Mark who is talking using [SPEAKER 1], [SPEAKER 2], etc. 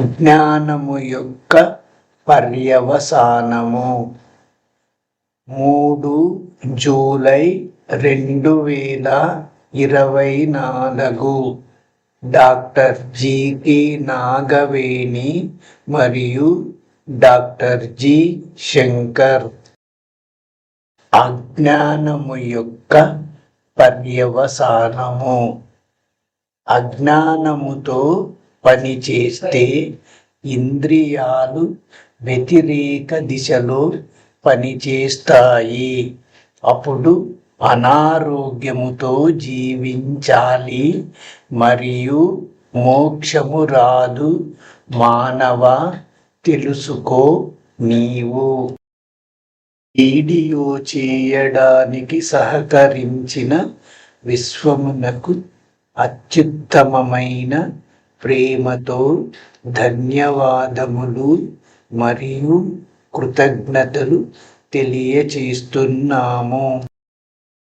[SPEAKER 1] జ్ఞానము యొక్క పర్యవసానము. మూడు జూలై రెండు వేల ఇరవై నాలుగు. డాక్టర్ జికి నాగవేణి మరియు డాక్టర్ జి శంకర్. అజ్ఞానము యొక్క పర్యవసానము. అజ్ఞానముతో పనిచేస్తే ఇంద్రియాలు వ్యతిరేక దిశలో పనిచేస్తాయి అప్పుడు అనారోగ్యముతో జీవించాలి మరియు మోక్షము రాదు. మానవ తెలుసుకో నీవు. వీడియో చేయడానికి సహకరించిన విశ్వమునకు అత్యుత్తమమైన ప్రేమతో ధన్యవాదములు మరియు కృతజ్ఞతలు తెలియచేస్తున్నాము.